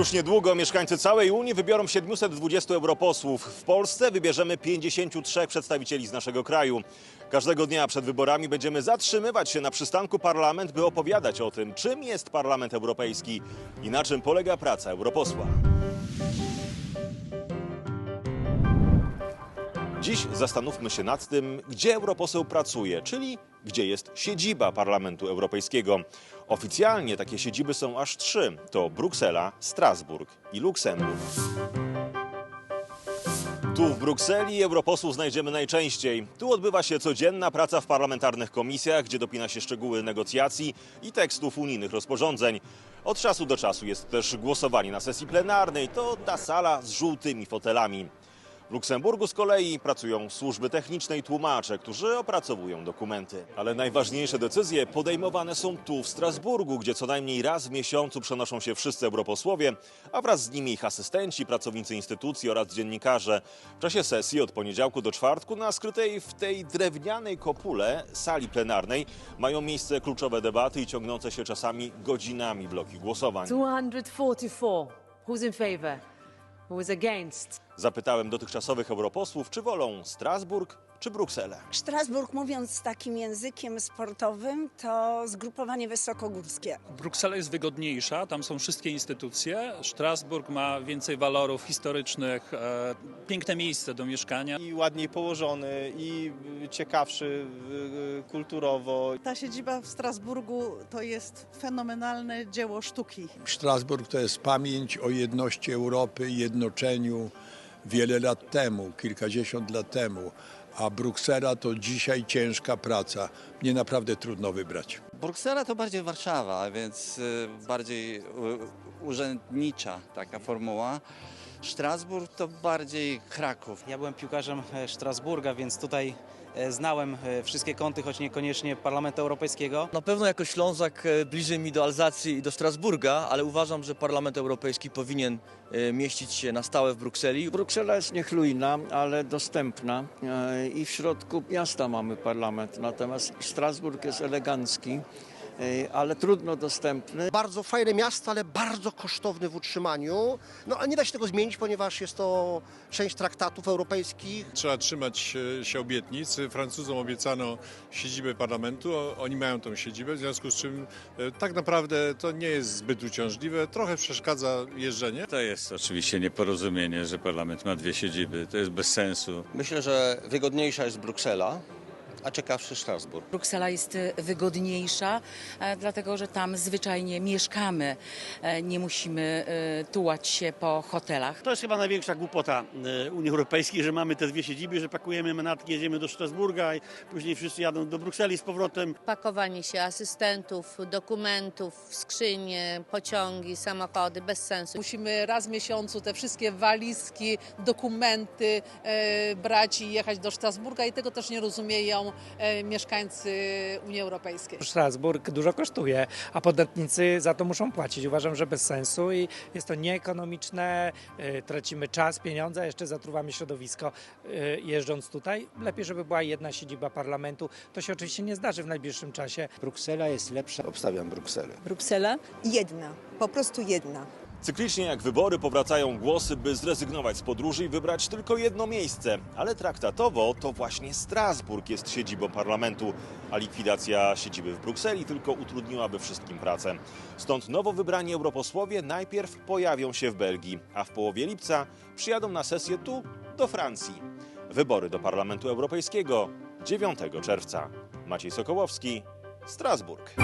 Już niedługo mieszkańcy całej Unii wybiorą 720 europosłów. W Polsce wybierzemy 53 przedstawicieli z naszego kraju. Każdego dnia przed wyborami będziemy zatrzymywać się na przystanku Parlament, by opowiadać o tym, czym jest Parlament Europejski i na czym polega praca europosła. Dziś zastanówmy się nad tym, gdzie europoseł pracuje, czyli gdzie jest siedziba Parlamentu Europejskiego. Oficjalnie takie siedziby są aż trzy. To Bruksela, Strasburg i Luksemburg. Tu w Brukseli europosłów znajdziemy najczęściej. Tu odbywa się codzienna praca w parlamentarnych komisjach, gdzie dopina się szczegóły negocjacji i tekstów unijnych rozporządzeń. Od czasu do czasu jest też głosowanie na sesji plenarnej. To ta sala z żółtymi fotelami. W Luksemburgu z kolei pracują służby techniczne i tłumacze, którzy opracowują dokumenty. Ale najważniejsze decyzje podejmowane są tu w Strasburgu, gdzie co najmniej raz w miesiącu przenoszą się wszyscy europosłowie, a wraz z nimi ich asystenci, pracownicy instytucji oraz dziennikarze. W czasie sesji od poniedziałku do czwartku na skrytej w tej drewnianej kopule sali plenarnej mają miejsce kluczowe debaty i ciągnące się czasami godzinami bloki głosowań. 244. Who's in favour? Who is against? Zapytałem dotychczasowych europosłów, czy wolą Strasburg czy Brukselę. Strasburg, mówiąc takim językiem sportowym, to zgrupowanie wysokogórskie. Bruksela jest wygodniejsza, tam są wszystkie instytucje. Strasburg ma więcej walorów historycznych, e, piękne miejsce do mieszkania. i ładniej położony, i ciekawszy y, kulturowo. Ta siedziba w Strasburgu to jest fenomenalne dzieło sztuki. Strasburg to jest pamięć o jedności Europy, jednoczeniu wiele lat temu, kilkadziesiąt lat temu. A Bruksela to dzisiaj ciężka praca. Mnie naprawdę trudno wybrać. Bruksela to bardziej Warszawa, więc y, bardziej y, urzędnicza taka formuła. Strasburg to bardziej Kraków. Ja byłem piłkarzem e, Strasburga, więc tutaj e, znałem e, wszystkie kąty, choć niekoniecznie Parlamentu Europejskiego. Na pewno jako Ślązak bliżej mi do Alzacji i do Strasburga, ale uważam, że Parlament Europejski powinien mieścić się na stałe w Brukseli. Bruksela jest niechlujna, ale dostępna i w środku miasta mamy parlament, natomiast Strasburg jest elegancki, ale trudno dostępny. Bardzo fajne miasto, ale bardzo kosztowne w utrzymaniu. No a nie da się tego zmienić, ponieważ jest to część traktatów europejskich. Trzeba trzymać się obietnic. Francuzom obiecano siedzibę parlamentu, oni mają tą siedzibę, w związku z czym e, tak naprawdę to nie jest zbyt uciążliwe. Trochę przeszkadza jeżdżenie. To jest oczywiście nieporozumienie, że parlament ma dwie siedziby. To jest bez sensu. Myślę, że wygodniejsza jest Bruksela, a ciekawszy Strasburg. Bruksela jest e, wygodniejsza, e, dlatego że tam zwyczajnie mieszkamy. E, Nie musimy tułać się po hotelach. To jest chyba największa głupota Unii Europejskiej, że mamy te dwie siedziby, że pakujemy manatki, jedziemy do Strasburga i później wszyscy jadą do Brukseli z powrotem. Pakowanie się asystentów, dokumentów, skrzynie, pociągi, samochody, bez sensu. Musimy raz w miesiącu te wszystkie walizki, dokumenty e, brać i jechać do Strasburga i tego też nie rozumieją e, mieszkańcy Unii Europejskiej. Strasburg dużo kosztuje, a podatnicy za to muszą płacić. Uważam, że bez sensu i jest to nieekonomiczne, y, tracimy czas, pieniądze, a jeszcze zatruwamy środowisko y, jeżdżąc tutaj. Lepiej, żeby była jedna siedziba parlamentu. To się oczywiście nie zdarzy w najbliższym czasie. Bruksela jest lepsza. Obstawiam Brukselę. Bruksela jedna, po prostu jedna. Cyklicznie jak wybory powracają głosy, by zrezygnować z podróży i wybrać tylko jedno miejsce. Ale traktatowo to właśnie Strasburg jest siedzibą parlamentu, a likwidacja siedziby w Brukseli tylko utrudniłaby wszystkim pracę. Stąd nowo wybrani europosłowie najpierw pojawią się w Belgii, a w połowie lipca przyjadą na sesję tu do Francji. Wybory do Parlamentu Europejskiego 9 czerwca. Maciej Sokołowski, Strasburg.